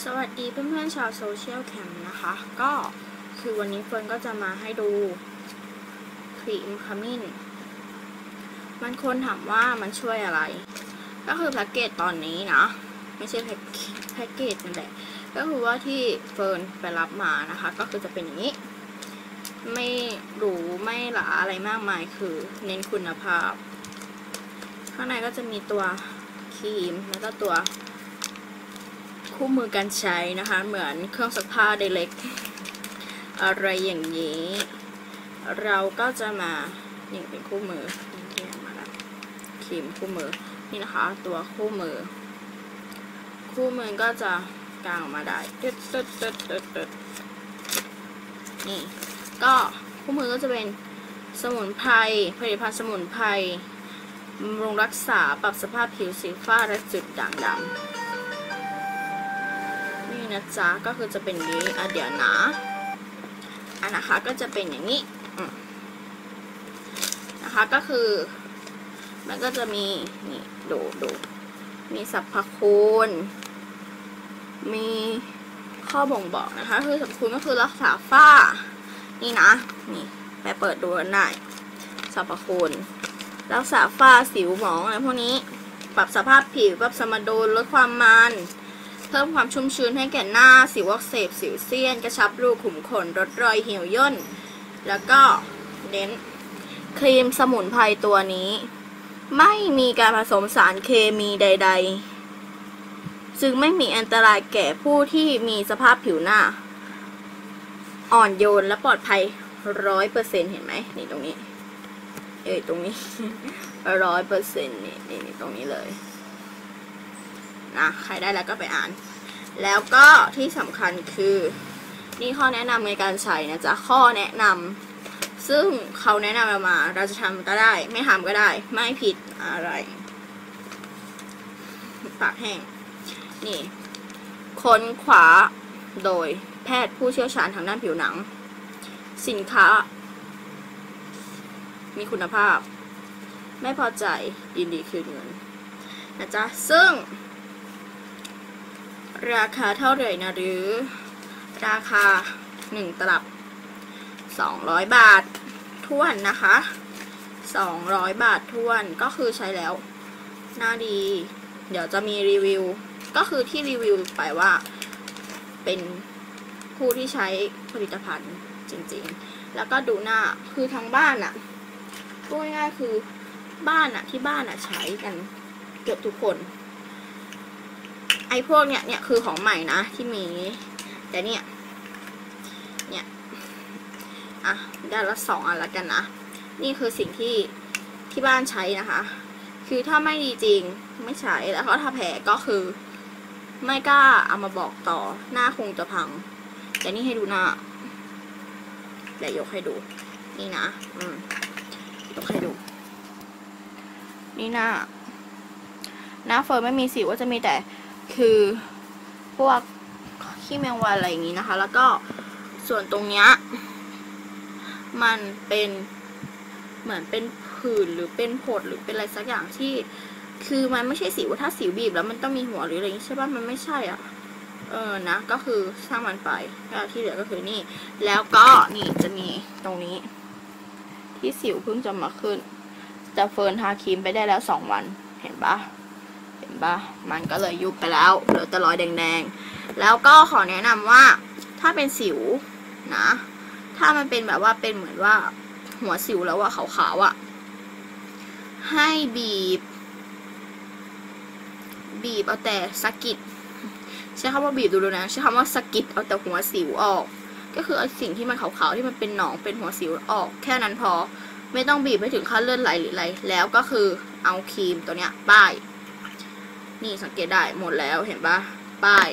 สวัสดีเพื่อนๆชาวโซเชียลแคมนะคะ ก็คือวันนี้เฟิร์นก็จะมาให้ดูครีมขมิ้น มันคนถามว่ามันช่วยอะไร ก็คือแพ็กเกจตอนนี้นะไม่ใช่แพ็กแพ็กเกจนั่นแหละ ก็คือว่าที่เฟิร์นไปรับมานะคะ ก็คือจะเป็นอย่างนี้ ไม่หรูไม่หลาอะไรมากมายคือเน้นคุณภาพ ข้างในก็จะมีตัวครีมแล้วก็ตัว คู่มือการใช้นะคะ เหมือนเครื่องซักผ้าเด็กอะไรอย่างนี้ เราก็จะมานี่เป็นคู่มือนี่ที่เอามาแล้วครีมคู่มือนี่นะคะ ตัวคู่มือ คู่มือก็จะกางออกมาได้ตึ๊ดตึ๊ดตึ๊ดตึ๊ดตึ๊ดนี่ก็คู่มือก็จะเป็นสมุนไพรผลิตภัณฑ์สมุนไพรบำรุงรักษาปรับสภาพผิวสีฟ้าและจุดด่างดำ นะจ๊ะ ก็คือจะเป็นนี้อะเดี๋ยวนะอันนะคะก็จะเป็นอย่างนี้นะคะก็คือ มันก็จะมีนี่ดูดูมีสรรพคุณ มีข้อบ่งบอกนะคะ คือสรรพคุณก็คือรักษาฝ้า นี่นะ นี่ไปเปิดดูกันได้สรรพคุณ รักษาฝ้าสิวหมองอะไรพวกนี้ ปรับสภาพผิว ปรับสมดุลลดความมัน เพิ่มความชุ่มชื้นให้แก่หน้า สิวอักเสบสิวเซียน กระชับรูขุมขนลดรอยเหี่ยวย่น แล้วก็เน้นครีมสมุนไพรตัวนี้ ไม่มีการผสมสารเคมีใดๆจึงไม่มีอันตรายแก่ผู้ที่มีสภาพผิวหน้า อ่อนโยนและปลอดภัยร้อยเปอร์เซ็นเห็นไหมนี่ตรงนี้ เอ้ยตรงนี้ร้อยเปอร์เซ็นต์นี่นี่ตรงนี้เลย นะใครได้แล้วก็ไปอ่าน แล้วก็ที่สำคัญคือ นี่ข้อแนะนำในการใช้นะจ๊ะข้อแนะนำซึ่งเขาแนะนำเรามา เราจะทำก็ได้ ไม่ทำก็ได้ ไม่ผิดอะไรปากแห้งนี่ค้นขวาโดยแพทย์ผู้เชี่ยวชาญทางด้านผิวหนัง สินค้า มีคุณภาพ ไม่พอใจยินดีคืนเงินนะจ๊ะ ซึ่ง ราคาเท่าไหร่นะหรือ ราคา 1 ตลับ 200 บาทท้วนนะคะ 200 บาทท้วนก็คือใช้แล้วหน้าดี เดี๋ยวจะมีรีวิว ก็คือที่รีวิวไปว่าเป็นผู้ที่ใช้ผลิตภัณฑ์จริงๆ แล้วก็ดูหน้าคือทั้งบ้านอะพูดง่ายๆคือบ้านอะที่บ้านอะใช้กันเกือบทุกคน ไอ้พวกเนี้ยเนี่ยคือของใหม่นะที่มี แต่เนี่ย เนี่ยอะได้ละสองอันละกันนะ นี่คือสิ่งที่ที่บ้านใช้นะคะ คือถ้าไม่ดีจริงไม่ใช้แล้วเขาทาแผลก็คือ ไม่กล้าเอามาบอกต่อหน้าคงจะพัง แต่นี่ให้ดูหน้าเดี๋ยวยกให้ดู นี่นะ อืมยกให้ดู นี่หน้าหน้าเฟิร์นไม่มีสิวก็จะมีแต่ คือพวกขี้แมงวันอะไรอย่างนี้นะคะ แล้วก็ส่วนตรงเนี้ยมันเป็นเหมือนเป็นผื่นหรือเป็นผดหรือเป็นอะไรสักอย่างที่ คือมันไม่ใช่สิวถ้าสิวบีบแล้วมันต้องมีหัวหรืออะไรอย่างนี้ใช่ป่ะมันไม่ใช่อะเออนะ ก็คือสร้างมันไปแล้วที่เหลือก็คือนี่ แล้วก็นี่จะมีตรงนี้ ที่สิวเพิ่งจะมาขึ้น แต่เฟิร์นทาครีมไปได้แล้วสองวันเห็นปะ ปะมันก็เลยยุบไปแล้วเหลือแต่รอยแดงๆ แล้วก็ขอแนะนำว่าถ้าเป็นสิวนะ ถ้ามันเป็นแบบว่าเป็นเหมือนว่าหัวสิวแล้วว่าขาวๆอะ่ะให้บีบ บีบเอาแต่สกิดใช้คำว่าบีบดูดูนะใช้คำว่าสกิดเอาแต่หัวสิวออก ก็คือเอาสิ่งที่มันขาวๆที่มันเป็นหนองเป็นหัวสิวออก แค่นั้นพอไม่ต้องบีบไปถึงขั้นเลือดไหลหรืออะไร แล้วก็คือเอาครีมตัวเนี้ยป้าย นี่สังเกตได้หมดแล้วเห็นปะป้าย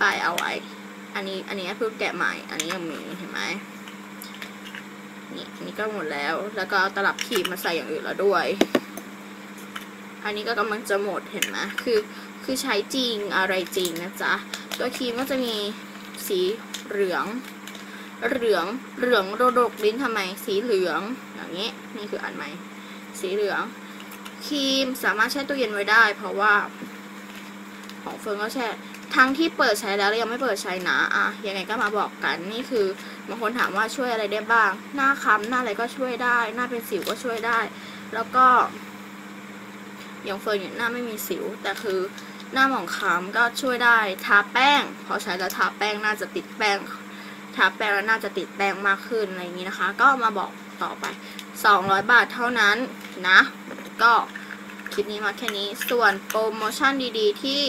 ป้ายเอาไว้อันนี้อันนี้เพิ่งแกะใหม่ อันนี้ยังมีเห็นไหมนี่อันนี้ก็หมดแล้ว แล้วก็เอาตลับครีมมาใส่อย่างอื่นแล้วด้วย อันนี้ก็กำลังจะหมดเห็นไหมคือคือใช้จริงอะไรจริงนะจ๊ะตัวครีมก็จะมีสีเหลืองเหลืองเหลืองโรดกลิ้นทำไมสีเหลืองอย่างนี้นี่คืออันใหม่สีเหลือง ครีมสามารถแช่ตู้เย็นไว้ได้ เพราะว่า ของเฟิร์นก็แช่ทั้งที่เปิดใช้แล้วยังไม่เปิดใช้นะอะยังไงก็มาบอกกันนี่คือบางคนถามว่าช่วยอะไรได้บ้าง หน้าค้ำหน้าอะไรก็ช่วยได้ หน้าเป็นสิวก็ช่วยได้ แล้วก็อย่างเฟิร์นเนี่ยหน้าไม่มีสิว แต่คือหน้าหมองคล้ำก็ช่วยได้ทาแป้ง พอใช้แล้วทาแป้งน่าจะติดแป้งทาแป้งแล้วน่าจะติดแป้งมากขึ้นอะไรอย่างนี้นะคะ ก็มาบอกต่อไป 200 บาทเท่านั้นนะ ก็คลิปนี้มาแค่นี้ ส่วนโปรโมชั่นดีๆ ที่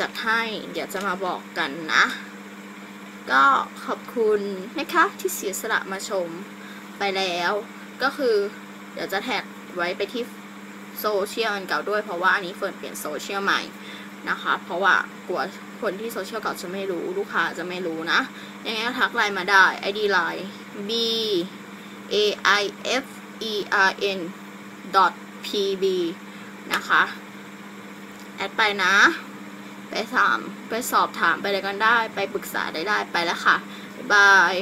จัดให้เดี๋ยวจะมาบอกกันนะ ก็ขอบคุณนะคะที่เสียสละมาชมไปแล้ว ก็คือเดี๋ยวจะแท็กไว้ไปที่โซเชียลอันเก่าด้วยเพราะว่าอันนี้เฟิร์นเปลี่ยนโซเชียลใหม่นะคะ เพราะว่ากลัวคนที่โซเชียลเก่าจะไม่รู้ลูกค้าจะไม่รู้นะยังไงก็ทักไลน์มาได้ ID ไลน์ b a i f e r n dot p b นะคะ แอดไปนะ ไปถามไปสอบถามไปอะไรกันได้ ไปปรึกษาได้ได้ไปแล้วค่ะ บ๊ายบาย